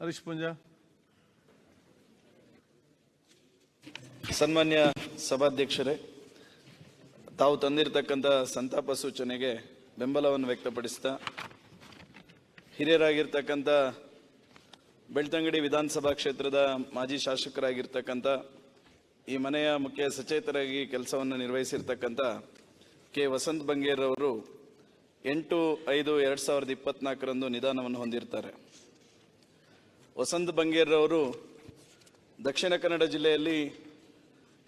ಹರೀಶ್ ಸನ್ಮಾನ್ಯ ಸಭಾಧ್ಯಕ್ಷರೇ, ತಾವು ತಂದಿರತಕ್ಕಂಥ ಸಂತಾಪ ಸೂಚನೆಗೆ ಬೆಂಬಲವನ್ನು ವ್ಯಕ್ತಪಡಿಸ್ತಾ, ಹಿರಿಯರಾಗಿರ್ತಕ್ಕಂಥ ಬೆಳ್ತಂಗಡಿ ವಿಧಾನಸಭಾ ಕ್ಷೇತ್ರದ ಮಾಜಿ ಶಾಸಕರಾಗಿರ್ತಕ್ಕಂಥ, ಈ ಮನೆಯ ಮುಖ್ಯ ಸಚೇತರಾಗಿ ಕೆಲಸವನ್ನು ನಿರ್ವಹಿಸಿರ್ತಕ್ಕಂಥ ಕೆ. ವಸಂತ್ ಬಂಗೇರವರು ಎಂಟು ಐದು ಎರಡು ಸಾವಿರದ ಇಪ್ಪತ್ತ್ನಾಲ್ಕರಂದು ನಿಧಾನವನ್ನು ಹೊಂದಿರ್ತಾರೆ. ವಸಂತ್ ಬಂಗೇರ್ರವರು ದಕ್ಷಿಣ ಕನ್ನಡ ಜಿಲ್ಲೆಯಲ್ಲಿ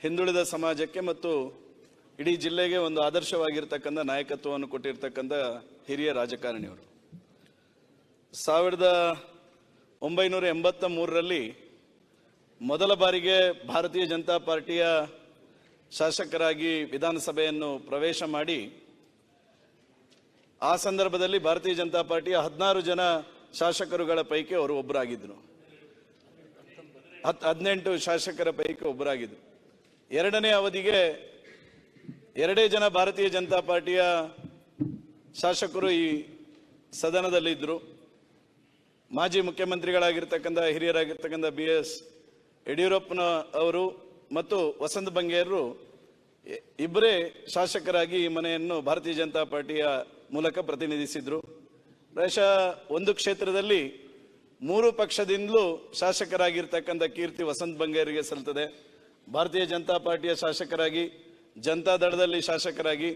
ಹಿಂದುಳಿದ ಸಮಾಜಕ್ಕೆ ಮತ್ತು ಇಡೀ ಜಿಲ್ಲೆಗೆ ಒಂದು ಆದರ್ಶವಾಗಿರ್ತಕ್ಕಂಥ ನಾಯಕತ್ವವನ್ನು ಕೊಟ್ಟಿರ್ತಕ್ಕಂಥ ಹಿರಿಯ ರಾಜಕಾರಣಿಯವರು. ಸಾವಿರದ ಒಂಬೈನೂರ ಎಂಬತ್ತ ಮೂರರಲ್ಲಿ ಮೊದಲ ಬಾರಿಗೆ ಭಾರತೀಯ ಜನತಾ ಪಾರ್ಟಿಯ ಶಾಸಕರಾಗಿ ವಿಧಾನಸಭೆಯನ್ನು ಪ್ರವೇಶ ಮಾಡಿ ಆ ಸಂದರ್ಭದಲ್ಲಿ ಭಾರತೀಯ ಜನತಾ ಪಾರ್ಟಿಯ ಹದಿನಾರು ಜನ ಶಾಸಕರುಗಳ ಪೈಕಿ ಅವರು ಒಬ್ಬರಾಗಿದ್ದರು. ಹತ್ ಹದಿನೆಂಟು ಶಾಸಕರ ಪೈಕಿ ಒಬ್ಬರಾಗಿದ್ದರು ಎರಡನೇ ಅವಧಿಗೆ ಎರಡೇ ಜನ ಭಾರತೀಯ ಜನತಾ ಪಾರ್ಟಿಯ ಶಾಸಕರು ಈ ಸದನದಲ್ಲಿದ್ದರು ಮಾಜಿ ಮುಖ್ಯಮಂತ್ರಿಗಳಾಗಿರ್ತಕ್ಕಂಥ, ಹಿರಿಯರಾಗಿರ್ತಕ್ಕಂಥ ಬಿ ಎಸ್ ಯಡಿಯೂರಪ್ಪನ ಅವರು ಮತ್ತು ವಸಂತ ಬಂಗೇರರು ಇಬ್ಬರೇ ಶಾಸಕರಾಗಿ ಈ ಮನೆಯನ್ನು ಭಾರತೀಯ ಜನತಾ ಪಾರ್ಟಿಯ ಮೂಲಕ ಪ್ರತಿನಿಧಿಸಿದರು. ಪ್ರಾಯಶಃ ಒಂದು ಕ್ಷೇತ್ರದಲ್ಲಿ ಮೂರು ಪಕ್ಷದಿಂದಲೂ ಶಾಸಕರಾಗಿರ್ತಕ್ಕಂಥ ಕೀರ್ತಿ ವಸಂತ್ ಬಂಗೇರಿಗೆ ಸಲ್ತದೆ. ಭಾರತೀಯ ಜನತಾ ಪಾರ್ಟಿಯ ಶಾಸಕರಾಗಿ, ಜನತಾ ದಳದಲ್ಲಿ ಶಾಸಕರಾಗಿ,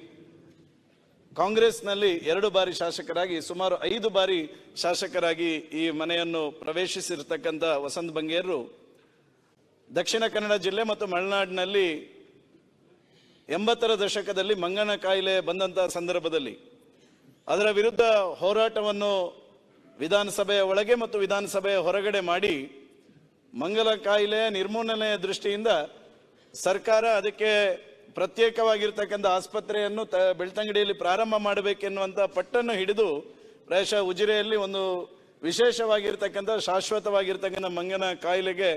ಕಾಂಗ್ರೆಸ್ನಲ್ಲಿ ಎರಡು ಬಾರಿ ಶಾಸಕರಾಗಿ, ಸುಮಾರು ಐದು ಬಾರಿ ಶಾಸಕರಾಗಿ ಈ ಮನೆಯನ್ನು ಪ್ರವೇಶಿಸಿರ್ತಕ್ಕಂಥ ವಸಂತ್ ಬಂಗೇರು ದಕ್ಷಿಣ ಕನ್ನಡ ಜಿಲ್ಲೆ ಮತ್ತು ಮಲೆನಾಡಿನಲ್ಲಿ ಎಂಬತ್ತರ ದಶಕದಲ್ಲಿ ಮಂಗನ ಕಾಯಿಲೆ ಬಂದಂಥ ಸಂದರ್ಭದಲ್ಲಿ, ಅದರ ವಿರುದ್ಧ ಹೋರಾಟವನ್ನು ವಿಧಾನಸಭೆಯ ಒಳಗೆ ಮತ್ತು ವಿಧಾನಸಭೆಯ ಹೊರಗಡೆ ಮಾಡಿ ಮಂಗಲ ಕಾಯಿಲೆ ನಿರ್ಮೂಲನೆಯ ದೃಷ್ಟಿಯಿಂದ ಸರ್ಕಾರ ಅದಕ್ಕೆ ಪ್ರತ್ಯೇಕವಾಗಿರ್ತಕ್ಕಂಥ ಆಸ್ಪತ್ರೆಯನ್ನು ತ ಬೆಳ್ತಂಗಡಿಯಲ್ಲಿ ಪ್ರಾರಂಭ ಮಾಡಬೇಕೆನ್ನುವಂಥ ಪಟ್ಟನ್ನು ಹಿಡಿದು ಪ್ರಾಯಶಃ ಉಜಿರೆಯಲ್ಲಿ ಒಂದು ವಿಶೇಷವಾಗಿರ್ತಕ್ಕಂಥ ಶಾಶ್ವತವಾಗಿರ್ತಕ್ಕಂಥ ಮಂಗನ ಕಾಯಿಲೆಗೆ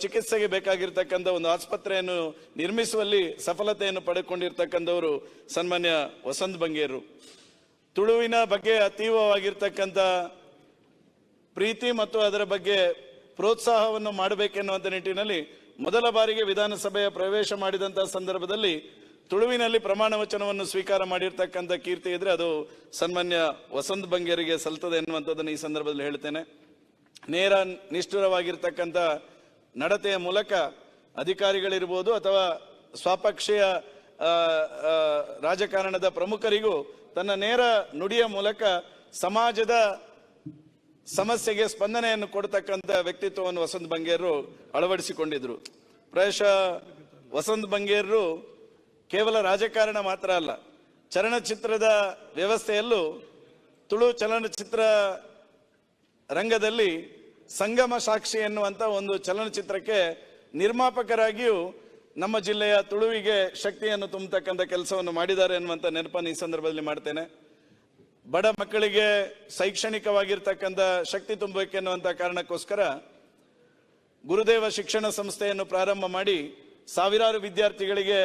ಚಿಕಿತ್ಸೆಗೆ ಬೇಕಾಗಿರ್ತಕ್ಕಂಥ ಒಂದು ಆಸ್ಪತ್ರೆಯನ್ನು ನಿರ್ಮಿಸುವಲ್ಲಿ ಸಫಲತೆಯನ್ನು ಪಡೆದುಕೊಂಡಿರ್ತಕ್ಕಂಥವರು ಸನ್ಮಾನ್ಯ ವಸಂತ್ ಬಂಗೇರು. ತುಳುವಿನ ಬಗ್ಗೆ ಅತೀವವಾಗಿರ್ತಕ್ಕಂಥ ಪ್ರೀತಿ ಮತ್ತು ಅದರ ಬಗ್ಗೆ ಪ್ರೋತ್ಸಾಹವನ್ನು ಮಾಡಬೇಕೆನ್ನುವಂಥ ನಿಟ್ಟಿನಲ್ಲಿ ಮೊದಲ ಬಾರಿಗೆ ವಿಧಾನಸಭೆಯ ಪ್ರವೇಶ ಮಾಡಿದಂಥ ಸಂದರ್ಭದಲ್ಲಿ ತುಳುವಿನಲ್ಲಿ ಪ್ರಮಾಣ ವಚನವನ್ನು ಸ್ವೀಕಾರ ಮಾಡಿರ್ತಕ್ಕಂಥ ಕೀರ್ತಿ ಇದ್ರೆ ಅದು ಸನ್ಮಾನ್ಯ ವಸಂತ್ ಬಂಗೇರಿಗೆ ಸಲ್ತದೆ ಎನ್ನುವಂಥದ್ದನ್ನು ಈ ಸಂದರ್ಭದಲ್ಲಿ ಹೇಳ್ತೇನೆ. ನೇರ ನಿಷ್ಠುರವಾಗಿರ್ತಕ್ಕಂಥ ನಡತೆಯ ಮೂಲಕ ಅಧಿಕಾರಿಗಳಿರ್ಬೋದು ಅಥವಾ ಸ್ವಪಕ್ಷೀಯ ರಾಜಕಾರಣದ ಪ್ರಮುಖರಿಗೂ ತನ್ನ ನೇರ ನುಡಿಯ ಮೂಲಕ ಸಮಾಜದ ಸಮಸ್ಯೆಗೆ ಸ್ಪಂದನೆಯನ್ನು ಕೊಡ್ತಕ್ಕಂಥ ವ್ಯಕ್ತಿತ್ವವನ್ನು ವಸಂತ್ ಬಂಗೇರು ಅಳವಡಿಸಿಕೊಂಡಿದ್ರು. ಪ್ರಾಯಶಃ ವಸಂತ್ ಬಂಗೇರರು ಕೇವಲ ರಾಜಕಾರಣ ಮಾತ್ರ ಅಲ್ಲ, ಚಲನಚಿತ್ರದ ವ್ಯವಸ್ಥೆಯಲ್ಲೂ ತುಳು ಚಲನಚಿತ್ರ ರಂಗದಲ್ಲಿ ಸಂಗಮ ಸಾಕ್ಷಿ ಎನ್ನುವಂಥ ಒಂದು ಚಲನಚಿತ್ರಕ್ಕೆ ನಿರ್ಮಾಪಕರಾಗಿಯೂ ನಮ್ಮ ಜಿಲ್ಲೆಯ ತುಳುವಿಗೆ ಶಕ್ತಿಯನ್ನು ತುಂಬತಕ್ಕಂಥ ಕೆಲಸವನ್ನು ಮಾಡಿದ್ದಾರೆ ಅನ್ನುವಂಥ ನೆನಪನ್ನು ಈ ಸಂದರ್ಭದಲ್ಲಿ ಮಾಡ್ತೇನೆ. ಬಡ ಮಕ್ಕಳಿಗೆ ಶೈಕ್ಷಣಿಕವಾಗಿರ್ತಕ್ಕಂಥ ಶಕ್ತಿ ತುಂಬಬೇಕೆನ್ನುವಂಥ ಕಾರಣಕ್ಕೋಸ್ಕರ ಗುರುದೇವ ಶಿಕ್ಷಣ ಸಂಸ್ಥೆಯನ್ನು ಪ್ರಾರಂಭ ಮಾಡಿ ಸಾವಿರಾರು ವಿದ್ಯಾರ್ಥಿಗಳಿಗೆ,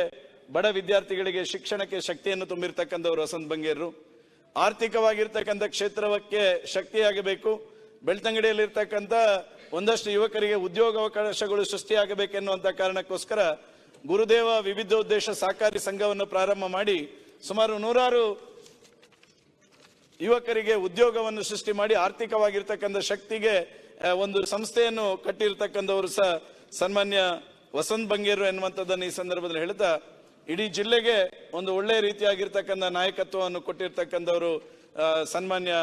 ಬಡ ವಿದ್ಯಾರ್ಥಿಗಳಿಗೆ ಶಿಕ್ಷಣಕ್ಕೆ ಶಕ್ತಿಯನ್ನು ತುಂಬಿರ್ತಕ್ಕಂಥವ್ರು ವಸಂತ್ ಬಂಗೇರರು. ಆರ್ಥಿಕವಾಗಿರ್ತಕ್ಕಂಥ ಕ್ಷೇತ್ರಕ್ಕೆ ಶಕ್ತಿಯಾಗಬೇಕು. ಬೆಳ್ತಂಗಡಿಯಲ್ಲಿರ್ತಕ್ಕಂಥ ಒಂದಷ್ಟು ಯುವಕರಿಗೆ ಉದ್ಯೋಗಾವಕಾಶಗಳು ಸೃಷ್ಟಿಯಾಗಬೇಕೆನ್ನುವಂಥ ಕಾರಣಕ್ಕೋಸ್ಕರ ಗುರುದೇವ ವಿವಿಧೋದ್ದೇಶ ಸಹಕಾರಿ ಸಂಘವನ್ನು ಪ್ರಾರಂಭ ಮಾಡಿ ಸುಮಾರು ನೂರಾರು ಯುವಕರಿಗೆ ಉದ್ಯೋಗವನ್ನು ಸೃಷ್ಟಿ ಮಾಡಿ ಆರ್ಥಿಕವಾಗಿರ್ತಕ್ಕಂಥ ಶಕ್ತಿಗೆ ಒಂದು ಸಂಸ್ಥೆಯನ್ನು ಕಟ್ಟಿರ್ತಕ್ಕಂಥವರು ಸಹ ಸನ್ಮಾನ್ಯ ವಸಂತ್ ಬಂಗೇರು ಎನ್ನುವಂಥದ್ದನ್ನು ಈ ಸಂದರ್ಭದಲ್ಲಿ ಹೇಳ್ತಾ, ಇಡೀ ಜಿಲ್ಲೆಗೆ ಒಂದು ಒಳ್ಳೆ ರೀತಿಯಾಗಿರ್ತಕ್ಕಂಥ ನಾಯಕತ್ವವನ್ನು ಕೊಟ್ಟಿರ್ತಕ್ಕಂಥವರು ಸನ್ಮಾನ್ಯ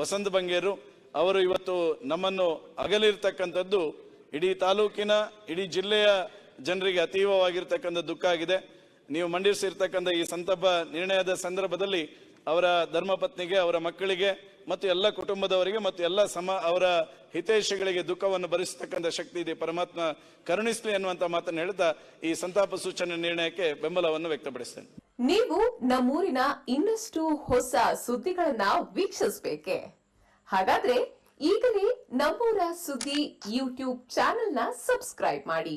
ವಸಂತ್ ಬಂಗೇರು. ಅವರು ಇವತ್ತು ನಮ್ಮನ್ನು ಅಗಲಿರ್ತಕ್ಕಂಥದ್ದು ಇಡೀ ತಾಲೂಕಿನ, ಇಡೀ ಜಿಲ್ಲೆಯ ಜನರಿಗೆ ಅತೀವವಾಗಿರ್ತಕ್ಕಂಥ ದುಃಖ ಆಗಿದೆ. ನೀವು ಮಂಡಿಸಿರ್ತಕ್ಕಂಥ ಈ ಸಂತಾಪ ನಿರ್ಣಯದ ಸಂದರ್ಭದಲ್ಲಿ ಅವರ ಧರ್ಮಪತ್ನಿಗೆ ಅವರ ಮಕ್ಕಳಿಗೆ ಮತ್ತು ಎಲ್ಲ ಕುಟುಂಬದವರಿಗೆ ಮತ್ತು ಎಲ್ಲ ಸಮ, ಅವರ ಹಿತೈಷಿಗಳಿಗೆ ದುಃಖವನ್ನು ಭರಿಸತಕ್ಕಂಥ ಶಕ್ತಿ ಇದೆ. ಪರಮಾತ್ಮ ಕರುಣಿಸ್ಲಿ ಅನ್ನುವಂತ ಮಾತನ್ನು ಹೇಳ್ತಾ ಈ ಸಂತಾಪ ಸೂಚನೆ ನಿರ್ಣಯಕ್ಕೆ ಬೆಂಬಲವನ್ನು ವ್ಯಕ್ತಪಡಿಸ್ತೇನೆ. ನೀವು ನಮ್ಮೂರಿನ ಇನ್ನಷ್ಟು ಹೊಸ ಸುದ್ದಿಗಳನ್ನ ವೀಕ್ಷಿಸಬೇಕೆ? ಹಾಗಾದ್ರೆ ಈಗಲೇ ನಮ್ಮೂರ ಸುದ್ದಿ ಯೂಟ್ಯೂಬ್ ಚಾನೆಲ್ನ ಸಬ್ಸ್ಕ್ರೈಬ್ ಮಾಡಿ.